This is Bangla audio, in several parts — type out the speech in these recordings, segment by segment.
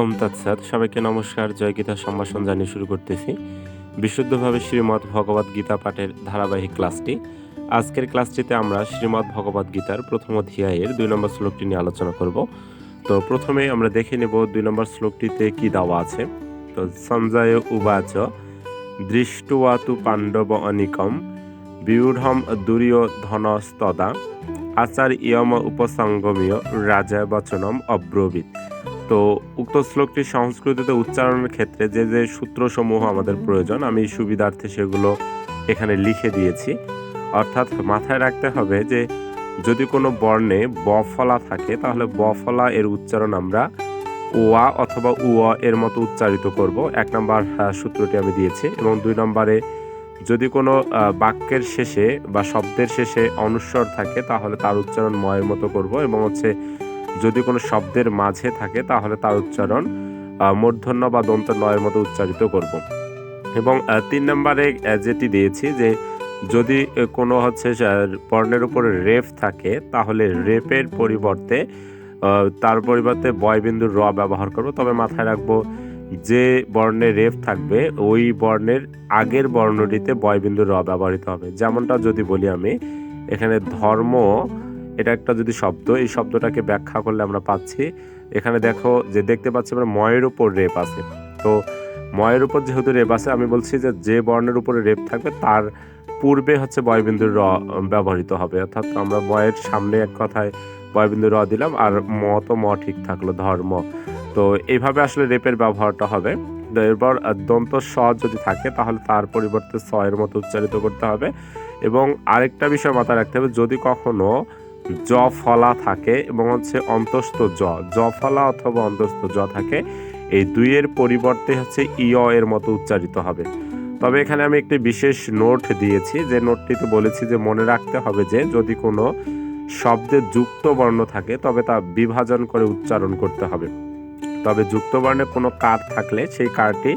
ওম তৎসৎ সবাইকে নমস্কার, জয় গীতা সম্ভাষণ জানিয়ে শুরু করতেছি। বিশুদ্ধভাবে শ্রীমদ্ ভগবত গীতা পাঠের ধারাবাহিক ক্লাসটি। আজকের ক্লাসটিতে আমরা শ্রীমদ্ ভগবত গীতার প্রথম অধ্যায়ের দুই নম্বর শ্লোকটি নিয়ে আলোচনা করব। তো প্রথমে আমরা দেখে নেব দুই নম্বর শ্লোকটিতে কি দেওয়া আছে। তো সঞ্জয় উবাচ, দৃষ্টুয়াতু পাণ্ডব অনিকম, বিউঢ়ম দুর্যোধনস্তদা আচার ইয়ম উপসঙ্গমীয় রাজা বচনম অব্রবীত। তো উক্ত শ্লোকটি সংস্কৃতিতে উচ্চারণের ক্ষেত্রে যে যে সূত্রসমূহ আমাদের প্রয়োজন আমি সুবিধার্থে সেগুলো এখানে লিখে দিয়েছি। অর্থাৎ মাথায় রাখতে হবে যে যদি কোনো বর্ণে বফলা থাকে তাহলে বফলা এর উচ্চারণ আমরা ওয়া অথবা উয়া এর মতো উচ্চারিত করব। এক নম্বর আহ, সূত্রটি আমি দিয়েছি এবং দুই নম্বরে যদি কোনো বাক্যের শেষে বা শব্দের শেষে অনুস্বর থাকে তাহলে তার উচ্চারণ ময়ের মতো করব এবং হচ্ছে যদি কোনো শব্দের মাঝে থাকে, তাহলে তার উচ্চারণ মূর্ধন্য বা দন্ত নয়ের মতো উচ্চারিত করব। এবং তিন নম্বরে যেটি দিয়েছি যে, যদি কোনো হচ্ছে বর্ণের উপরে রেফ থাকে, তাহলে রেপের পরিবর্তে তার পরিবর্তে বয়বিন্দুর র ব্যবহার করব। তবে মাথায় রাখব, যে বর্ণে রেফ থাকবে, ওই বর্ণের আগের বর্ণটিতে বয়বিন্দুর র ব্যবহৃত হবে। যেমনটা যদি বলি আমি, এখানে ধর্ম এটা একটা যদি শব্দ, এই শব্দটাকে ব্যাখ্যা করলে আমরা পাচ্ছি। এখানে দেখো যে দেখতে পাচ্ছি আমরা ময়ের উপর রেপ আছে। তো ময়ের উপর যেহেতু রেপ আছে, আমি বলছি যে যে বর্ণের উপরে রেপ থাকবে, তার পূর্বে হচ্ছে বয়বিন্দুর র ব্যবহৃত হবে। অর্থাৎ আমরা ময়ের সামনে এক কথায় বয়বিন্দু র দিলাম, আর ম তো ম ঠিক থাকল, ধর্ম। তো এইভাবে আসলে রেপের ব্যবহারটা হবে। এরপর দন্ত স যদি থাকে, তাহলে তার পরিবর্তে স এর মতো উচ্চারিত করতে হবে। এবং আরেকটা বিষয় মাথায় রাখতে হবে, যদি কখনো জ ফলা থাকে এবং হচ্ছে অন্তস্থ জ। জ ফলা অথবা অন্তস্থ জ থাকে। এই দুইয়ের পরিবর্তে হচ্ছে ইয় এর মতো উচ্চারিত হবে। তবে এখানে আমি একটি বিশেষ নোট দিয়েছি। যে নোটটিতে বলেছি যে মনে রাখতে হবে যে যদি কোনো শব্দে যুক্ত বর্ণ থাকে, তবে তা বিভাজন করে উচ্চারণ করতে হবে। তবে যুক্ত বর্ণে কোনো কার থাকলে সেই কারটি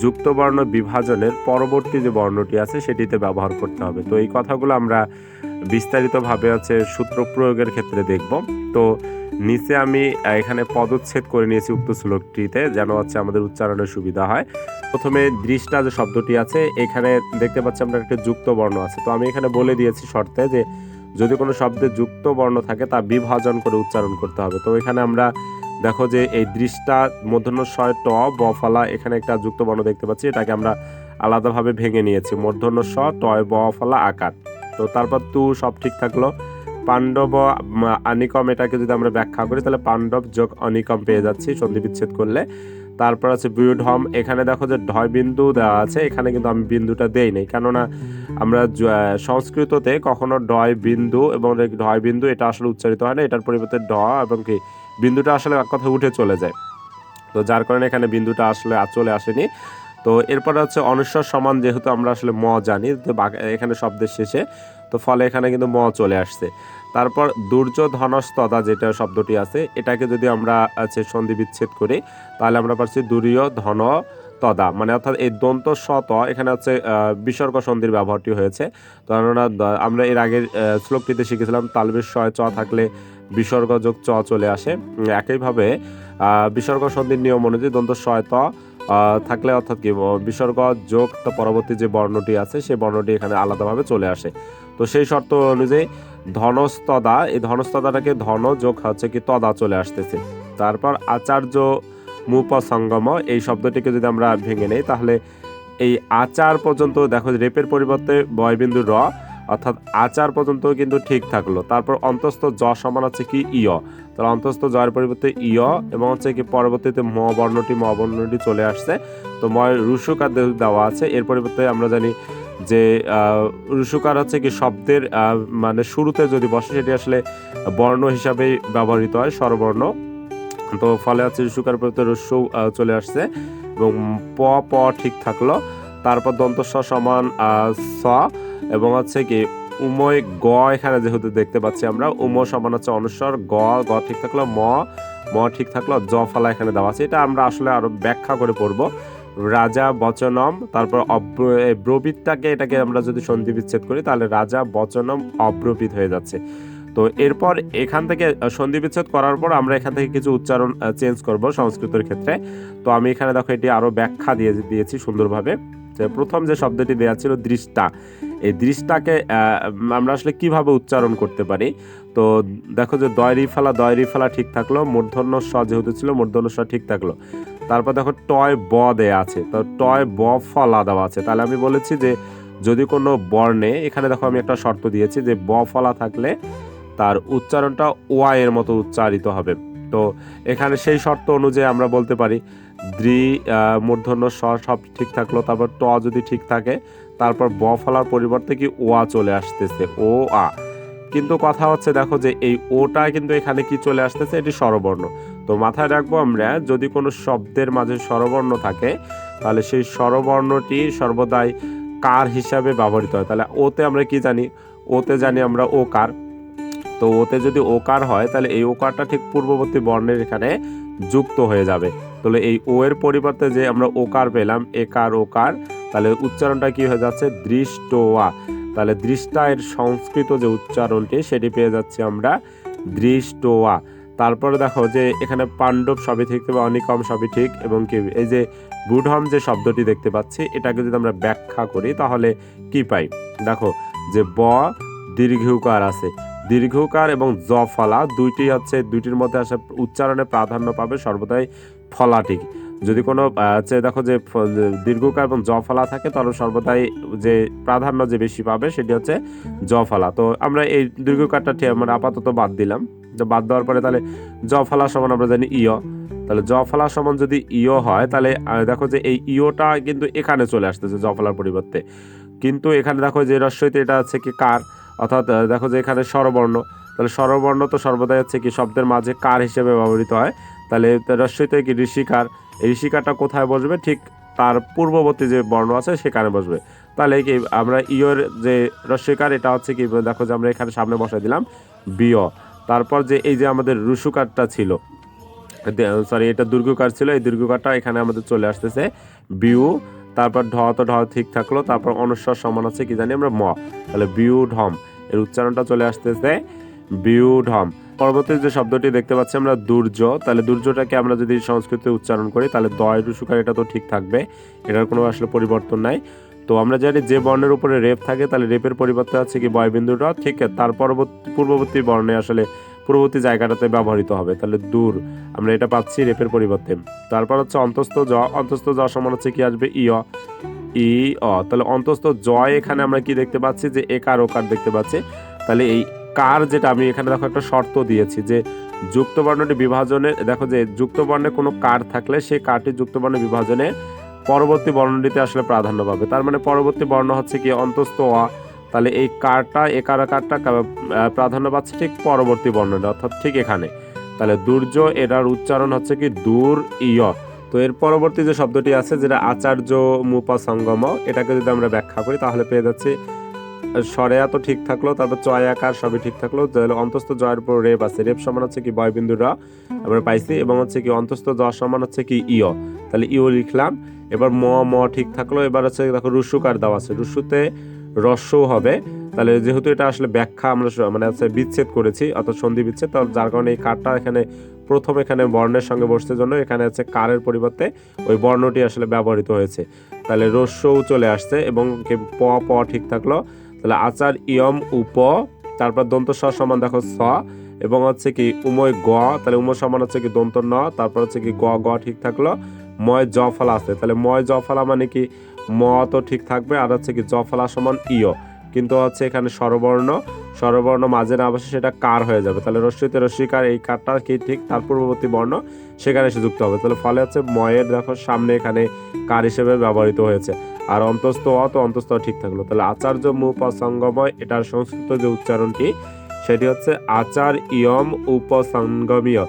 যুক্ত বর্ণ বিভাজনের পরবর্তী যে বর্ণটি আছে, সেটিতে ব্যবহার করতে হবে। তো এই কথাগুলো আমরা বিস্তারিতভাবে হচ্ছে সূত্র প্রয়োগের ক্ষেত্রে দেখব। তো নিচে আমি এখানে পদচ্ছেদ করে নিয়েছি উক্ত শ্লোকটিতে, যেন হচ্ছে আমাদের উচ্চারণের সুবিধা হয়। প্রথমে দৃষ্টা যে শব্দটি আছে, এখানে দেখতে পাচ্ছি আমরা একটা যুক্ত বর্ণ আছে। তো আমি এখানে বলে দিয়েছি শর্তে যে, যদি কোনো শব্দে যুক্ত বর্ণ থাকে, তা বিভাজন করে উচ্চারণ করতে হবে। তো এখানে আমরা দেখো যে, এই দৃষ্টা মূর্ধন্য শয় ট, ব, ফলা, এখানে একটা যুক্ত বর্ণ দেখতে পাচ্ছি। এটাকে আমরা আলাদাভাবে ভেঙে নিয়েছি। মূর্ধন্য স টয় ফলা, আকার। তো তারপর তু সব ঠিক থাকল। পাণ্ডব উম, আনিকম এটাকে যদি আমরা ব্যাখ্যা করি তাহলে পাণ্ডব যোগ অনিকম পেয়ে যাচ্ছি সন্ধি বিচ্ছেদ করলে। তারপর আছে বিউঢম এখানে দেখো যে ঢয় বিন্দু দেওয়া আছে এখানে কিন্তু আমি বিন্দুটা দেই নাই। কেননা আমরা সংস্কৃততে কখনো ডয় বিন্দু এবং ঢয় বিন্দু এটা আসলে উচ্চারিত হয় না এটার পরিবর্তে ড এবং কি বিন্দুটা আসলে এক কথা উঠে চলে যায়। তো যার কারণে এখানে বিন্দুটা আসলে চলে আসেনি। তো এরপর হচ্ছে অনুস্বর সমান যেহেতু আমরা আসলে ম জানি, তো এখানে শব্দের শেষে, তো ফলে এখানে কিন্তু ম চলে আসছে। তারপর দুর্যোধনস্তদা যেটা শব্দটি আছে, এটাকে যদি আমরা আছে সন্ধি বিচ্ছেদ করি, তাহলে আমরা পাচ্ছি দুর্যোধন তদা মানে অর্থাৎ এই দন্ত শত, এখানে হচ্ছে বিসর্গ সন্ধির ব্যবহারটি হয়েছে। তো আমরা এর আগের শ্লোকটিতে শিখেছিলাম, তালবের শয় চ থাকলে বিসর্গ যোগ চ চলে আসে। একইভাবে বিসর্গ সন্ধির নিয়ম অনুযায়ী দন্ত শয় ত থাকলে অর্থাৎ কি বিসর্গ, যোগ, তো পরবর্তী যে বর্ণটি আছে, সেই বর্ণটি এখানে আলাদাভাবে চলে আসে। তো সেই শর্ত অনুযায়ী ধনস্তদা, এই ধনস্তদাটাকে ধন যোগ হচ্ছে কি, তদা চলে আসতেছে। তারপর আচার্য মুপসঙ্গম, এই শব্দটিকে যদি আমরা ভেঙে নেই, তাহলে এই আচার পর্যন্ত, দেখো রেপের পরিবর্তে বয়বিন্দু র অর্থাৎ আচার পর্যন্ত কিন্তু ঠিক থাকল। তারপর অন্তস্থ জ সমান হচ্ছে কি ইয়। তাহলে অন্তস্থ জয়ের পরিবর্তে ইয় এবং হচ্ছে কি পরবর্তীতে ম বর্ণটি ম বর্ণটি চলে আসছে। তো ময় রুসুকার দেওয়া আছে। এর পরিবর্তে আমরা জানি যে রুসুকার হচ্ছে কি শব্দের মানে শুরুতে যদি বসে, সেটি আসলে বর্ণ হিসাবে ব্যবহৃত হয়, স্বরবর্ণ। তো ফলে হচ্ছে রুসুকার পরিবর্তে রস্যু চলে আসছে এবং প প ঠিক থাকল। তারপর দন্ত স সমান স। এবং হচ্ছে কি উময় গ এখানে যেহেতু দেখতে পাচ্ছি আমরা উম সমান হচ্ছে অনুস্বর গ গ ঠিক থাকল ম ম ঠিক থাকল জ ফালা এখানে দেওয়া আছে। এটা আমরা আসলে আরও ব্যাখ্যা করে পড়ব। রাজা বচনম তারপর অব্র- এ, এটাকে আমরা যদি সন্ধি বিচ্ছেদ করি তাহলে রাজা বচনম অব্রবীত হয়ে যাচ্ছে। তো এরপর এখান থেকে সন্ধি বিচ্ছেদ করার পর আমরা এখান থেকে কিছু উচ্চারণ চেঞ্জ করব সংস্কৃতের ক্ষেত্রে। তো আমি এখানে দেখো এটি আরও ব্যাখ্যা দিয়ে দিয়েছি সুন্দরভাবে। প্রথম যে শব্দটি দেওয়া ছিল দৃষ্টা এই দৃষ্টাকে আমরা আসলে কীভাবে উচ্চারণ করতে পারি? তো দেখো যে দয়রি ফেলা দয়রি ফেলা ঠিক থাকল, মূর্ধন্য স যেহেতু ছিল, মূর্ধন্য স ঠিক থাকল। তারপর দেখো টয় ব দেয়া আছে, তো টয় ব ফলা দেওয়া আছে। তাহলে আমি বলেছি যে যদি কোনো বর্ণে, এখানে দেখো আমি একটা শর্ত দিয়েছি যে ব ফলা থাকলে তার উচ্চারণটা ওয়া এর মতো উচ্চারিত হবে। তো এখানে সেই শর্ত অনুযায়ী আমরা বলতে পারি, দ্রি মূর্ধন্য, স সব ঠিক থাকল, তারপর ট যদি ঠিক থাকে, তারপর ব ফলার পরিবর্তে কি ওয়া চলে আসতেছে, ও আ। কিন্তু কথা হচ্ছে দেখো যে এই ওটা কিন্তু এখানে কি চলে আসতেছে, এটি স্বরবর্ণ। তো মাথায় রাখব আমরা, যদি কোনো শব্দের মাঝে স্বরবর্ণ থাকে, তাহলে সেই স্বরবর্ণটি সর্বদাই কার হিসাবে ব্যবহৃত হয়? তাহলে ওতে আমরা কি জানি? ওতে জানি আমরা ও কার। তো ওতে যদি ওকার হয়, তাহলে এই ওকারটা ঠিক পূর্ববর্তী বর্ণের এখানে যুক্ত হয়ে যাবে। তাহলে এই ও এর পরিবর্তে যে আমরা ওকার পেলাম, একার ওকার, তাহলে উচ্চারণটা কি হয়ে যাচ্ছে? দৃষ্টওয়া। তাহলে দৃষ্টা এর সংস্কৃত যে উচ্চারণটি, সেটি পেয়ে যাচ্ছি আমরা দৃষ্টওয়া। তারপরে দেখো যে এখানে পাণ্ডব সবই ঠিক বা অনিকম সবই ঠিক, এবং কি এই যে বুঢম যে শব্দটি দেখতে পাচ্ছি, এটাকে যদি আমরা ব্যাখ্যা করি, তাহলে কি পাই? দেখো যে ব দীর্ঘকার আছে। দীর্ঘকার এবং জ ফলা দুইটি হচ্ছে, দুইটির মধ্যে আসে উচ্চারণে প্রাধান্য পাবে সর্বদাই ফলাটি যদি কোনো হচ্ছে দেখো যে দীর্ঘকার এবং জ ফলা থাকে, তাহলে সর্বদাই যে প্রাধান্য যে বেশি পাবে সেটি হচ্ছে জ ফলা তো আমরা এই দীর্ঘকারটা মানে আপাতত বাদ দিলাম। তো বাদ দেওয়ার পরে তাহলে জ ফলা সমান আমরা জানি ইয়। তাহলে জ ফলা সমান যদি ইয় হয়, তাহলে দেখো যে এই ইয়োটা কিন্তু এখানে চলে আসতেছে জ ফলার পরিবর্তে। কিন্তু এখানে দেখো যে রস্বইতে এটা আছে কি কার? অর্থাৎ দেখো যে এখানে স্বরবর্ণ। তাহলে স্বরবর্ণ তো সর্বদাই হচ্ছে কি শব্দের মাঝে কার হিসেবে ব্যবহৃত হয়। তাহলে রস্বইতে কি ঋষিকার। এই ঋষিকারটা কোথায় বসবে? ঠিক তার পূর্ববর্তী যে বর্ণ আছে সেখানে বসবে। তাহলে কি আমরা ইয়র যে রস্বইকার এটা হচ্ছে কি, দেখো যে আমরা এখানে সামনে বসাই দিলাম, বিয়। তারপর যে এই যে আমাদের রুসুকারটা ছিল সরি এটা দুর্গকার ছিল, এই দুর্গকারটা এখানে আমাদের চলে আসতেছে, বিউ। তারপর ঢ তো ঢ ঠিক থাকল, তারপর অনুস্বর সমান আছে কি জানি আমরা ম। তাহলে বিউ ঢম এর উচ্চারণটা চলে আসতেছে বিউ ঢম পরবর্তী যে শব্দটি দেখতে পাচ্ছি আমরা দুর্য, তাহলে দুর্যটাকে আমরা যদি সংস্কৃতে উচ্চারণ করি, তাহলে দয় রুসুকার এটা তো ঠিক থাকবে, এটার কোনো আসলে পরিবর্তন নাই। তো আমরা জানি যে বর্ণের উপরে রেপ থাকে, তাহলে রেপের পরিবর্তে আছে কি বয়বিন্দুটা ঠিক তার পরবর্তী, পূর্ববর্তী বর্ণে আসলে পূর্ববর্তী জায়গাটাতে ব্যবহৃত হবে। তাহলে দূর। আমরা এটা পাচ্ছি রেপের পরিবর্তে। তারপর হচ্ছে অন্তস্থ জ। অন্তস্থ জ সমান হচ্ছে কি আসবে? ইয় ই, অ। তাহলে অন্তস্থ জয় এখানে আমরা কি দেখতে পাচ্ছি? যে একার ওকার দেখতে পাচ্ছি। তাহলে এই কার যেটা, আমি এখানে দেখো একটা শর্ত দিয়েছি যে যুক্ত বর্ণটি বিভাজনে দেখো যে যুক্ত বর্ণে কোনো কার থাকলে সেই কারটি যুক্ত বর্ণ বিভাজনে পরবর্তী বর্ণটিতে আসলে প্রাধান্য পাবে। তার মানে পরবর্তী বর্ণ হচ্ছে কি? অন্তস্থ, অ। তাহলে এই কারটা একার কারটা প্রাধান্য পাচ্ছে ঠিক পরবর্তী বর্ণটা অর্থাৎ ঠিক এখানে। তাহলে দুর্য এটার উচ্চারণ হচ্ছে কি? দূর, ইয়। তো এর পরবর্তী যে শব্দটি আছে, যেটা আচার্য মুপসঙ্গম, এটাকে যদি আমরা ব্যাখ্যা করি, তাহলে পেয়ে যাচ্ছি, স্বরেয়া তো ঠিক থাকল, তারপর চয় আকার সবই ঠিক থাকল, তাহলে অন্তস্থ জয়ের উপর রেপ আছে। রেপ সমান হচ্ছে কি? বয়বিন্দু র আমরা পাইছি, এবং হচ্ছে কি, অন্তস্থ জ সমান হচ্ছে কি? ইয়। তাহলে ইও লিখলাম, এবার ম ম ঠিক থাকল, এবার হচ্ছে, দেখো রুসুকার দেওয়া আছে। রুসুতে রস্যও হবে। তাহলে যেহেতু এটা আসলে ব্যাখ্যা আমরা মানে হচ্ছে বিচ্ছেদ করেছি, অর্থাৎ সন্ধি বিচ্ছেদ তাহলে যার কারণে এই কারটা এখানে প্রথম এখানে বর্ণের সঙ্গে বসতে জন্য, এখানে আছে কারের পরিবর্তে ওই বর্ণটি আসলে ব্যবহৃত হয়েছে। তাহলে রস্যও চলে আসছে এবং প প ঠিক থাকল। তাহলে আচার ইয়ম উপ তারপর দন্ত স সমান দেখো স, এবং হচ্ছে কি উময় গ, তাহলে উময় সমান হচ্ছে কি দন্ত ন, তারপর হচ্ছে কি গ গ ঠিক থাকল। ময় জ ফলা আছে, তাহলে ময় জ ফলা মানে কি ম তো ঠিক থাকবে, আর হচ্ছে কি জ ফলা সমান ইয়। কিন্তু হচ্ছে এখানে স্বরবর্ণ স্বরবর্ণ মাঝে না বসে সেটা কার হয়ে যাবে? তাহলে রশ্মিতে রশ্মিকার এই কারটা কি ঠিক? তার পূর্ববর্তী বর্ণ, সেখানে এসে যুক্ত হবে। তাহলে ফলে হচ্ছে ময়ের দেখো সামনে এখানে কার হিসেবে ব্যবহৃত হয়েছে। আর অন্তস্থ অ তো অন্তস্থ ঠিক থাকল। তাহলে আচার্য মু মুপসঙ্গময়, এটার সংস্কৃত যে উচ্চারণটি, সেটি হচ্ছে আচার ইয়ম উপসঙ্গমীয়।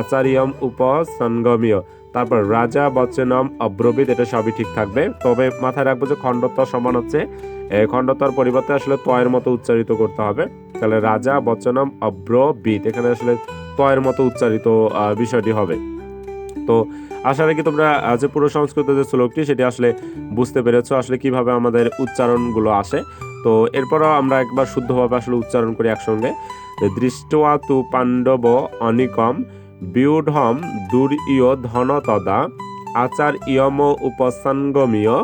আচার ইয়ম উপসঙ্গমীয়। তারপর রাজা, বচনম, অব্রবিদ, এটা সবই ঠিক থাকবে। তবে মাথায় রাখব যে খণ্ডত্ব সমান হচ্ছে খণ্ডত্বর পরিবর্তে আসলে তয়ের মতো উচ্চারিত করতে হবে। তাহলে রাজা, বচনম, অব্রবিদ, এখানে আসলে তয়ের মতো উচ্চারিত বিষয়টি হবে। তো আশা রাখি তোমরা যে পুরো সংস্কৃত যে শ্লোকটি, সেটি আসলে বুঝতে পেরেছ, আসলে কীভাবে আমাদের উচ্চারণগুলো আসে। তো এরপরও আমরা একবার শুদ্ধভাবে আসলে উচ্চারণ করি একসঙ্গে। দৃষ্ট্বা তু পাণ্ডব অনিকম বিউঢ়ম দুর্ইয় ধনতদা, আচার ইয়ম উপসঙ্গমীয়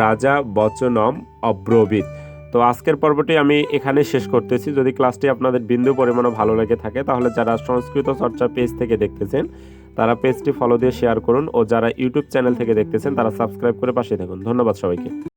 রাজা বচনম অব্রবীত। তো আজকের পর্বটি আমি এখানে শেষ করতেছি। যদি ক্লাসটি আপনাদের বিন্দু পরিমাণও ভালো লেগে থাকে, তাহলে যারা সংস্কৃত চর্চা পেজ থেকে দেখতেছেন, তারা পেজটি ফলো দিয়ে শেয়ার করুন। ও যারা ইউটিউব চ্যানেল থেকে দেখতেছেন, তারা সাবস্ক্রাইব করে পাশে থাকুন। ধন্যবাদ সবাইকে।